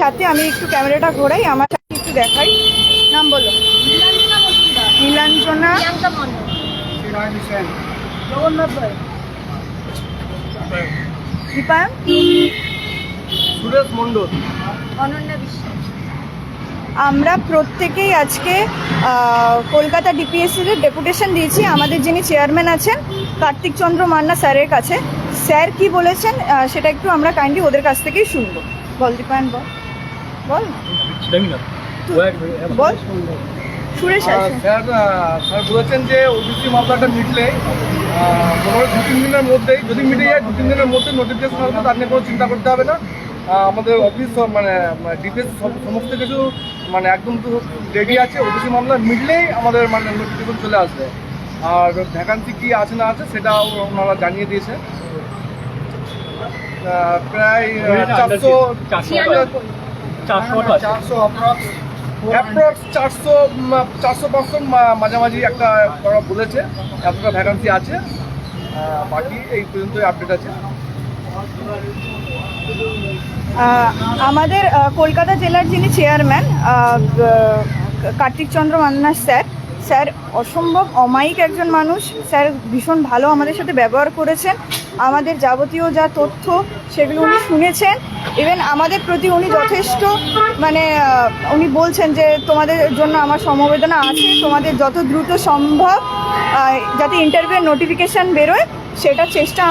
সাথে আমি একটু ক্যামেরাটা ঘোরাই আমার সাথে একটু দেখাই। নাম বলো। নীলাঞ্জনা মজুমদার নীলাঞ্জনা। প্রিয়াঙ্কা মণ্ডল। জগন্নাথ দীপায়ন সুরেশ মণ্ডল। অনন্যা বিশ্বাস। আমরা প্রত্যেকেই আজকে কলকাতা ডিপিএসসির ডেপুটেশন দিয়েছি। আমাদের যিনি চেয়ারম্যান আছেন কার্তিক চন্দ্র মান্না স্যারের কাছে। স্যার কি বলেছেন? সেটা একটু আমরা কাইন্ডলি ওদের কাছ থেকেই শুনব। বল দীপায়ন বল। বল। বল। সুরেশ স্যার স্যার বলেছেন যে ওবিসি মামলাটা মিটলে মোটামুটি দু তিন দিনের মধ্যেই যদি মিটে যায় দু তিন দিনের মধ্যে নোটিফিকেশন আসবে তার নিয়ে কোনো চিন্তা করতে হবে না। আমাদের অফিস সব মানে ডিপিএস সমস্ত কিছু মানে একদম তো রেডি আছে। ওবিসি মামলা মিটলেই আমাদের মানে নোটিফিকেশন চলে আসবে। আর ভ্যাকান্সি কি আছে না আছে সেটা ওনারা জানিয়ে দিয়েছে। প্রায় চারশো ছিয়ানব্বই। চারশো অ্যাপ্রক্স চারশো চারশো পাঁচশো মাঝামাঝি একটা ওরা বলেছে এতটা ভ্যাকান্সি আছে। বাকি এই পর্যন্ত আপডেট আছে। আমাদের কলকাতা জেলার যিনি chairman Kartik Chandra Manna sir sir অসম্ভব অমায়িক একজন মানুষ। স্যার ভীষণ ভালো আমাদের সাথে ব্যবহার করেছেন। আমাদের যাবতীয় যা তথ্য সেগুলো উনি শুনেছেন। ইভেন আমাদের প্রতি উনি যথেষ্ট মানে উনি বলছেন যে তোমাদের জন্য আমার সমবেদনা আছে, তোমাদের যত দ্রুত সম্ভব যাতে ইন্টারভিউ নোটিফিকেশান বেরোয়, সেটা চেষ্টা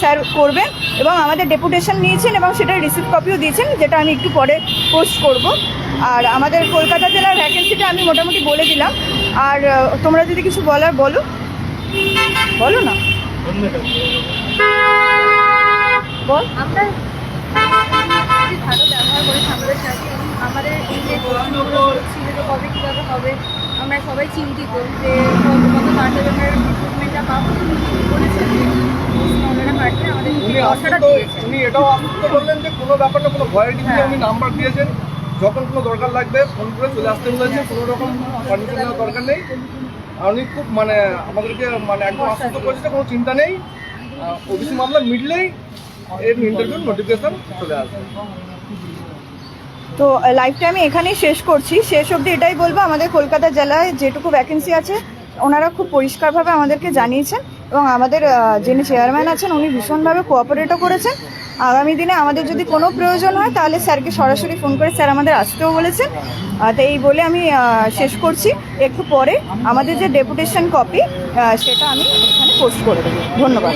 স্যার করবেন এবং আমাদের ডেপুটেশন নিয়েছেন এবং সেটা রিসিভ কপিও দিয়েছেন, যেটা আমি একটু পরে পোস্ট করব। আর আমাদের কলকাতা জেলার ভ্যাকেন্সিটা আমি মোটামুটি বলে দিলাম। আর তোমরা যদি কিছু বলার, বলো। বলো না। বল। আমরা খুবই ভালো ব্যবহার করেছি আমাদের সাথে এবং আমাদের এই যে প্রশ্নগুলো ছিল যে কবে কীভাবে হবে আমরা সবাই চিন্তিত যে কত তাড়াতাড়ি আমরা রিক্রুটমেন্টটা পাবো বলেছেন উনি এটাও আশ্বস্ত করলেন যে কোনো ব্যাপার না কোনো ভয়ের হ্যাঁ। উনি নাম্বার দিয়েছেন যখন কোনো দরকার লাগবে ফোন করে চলে আসতে বলেছে কোনো রকম পারমিশন নেওয়ার দরকার নেই। উনি খুব মানে আমাদেরকে মানে একদম আশ্বস্ত করেছে কোনো চিন্তা নেই। ওবিসি মামলা মিটলেই এর ইন্টারভিউ নোটিফিকেশন চলে আসবে। তো লাইফটা আমি এখানেই শেষ করছি। শেষ অবধি এটাই বলব, আমাদের কলকাতা জেলায় যেটুকু ভ্যাকেন্সি আছে, ওনারা খুব পরিষ্কারভাবে আমাদেরকে জানিয়েছেন এবং আমাদের যিনি চেয়ারম্যান আছেন, উনি ভীষণভাবে কোঅপারেটও করেছেন। আগামী দিনে আমাদের যদি কোনো প্রয়োজন হয়, তাহলে স্যারকে সরাসরি ফোন করে স্যার আমাদের আসতেও বলেছেন। তো এই বলে আমি শেষ করছি। একটু পরে আমাদের যে ডেপুটেশন কপি সেটা আমি এখানে পোস্ট করে দেবো। ধন্যবাদ।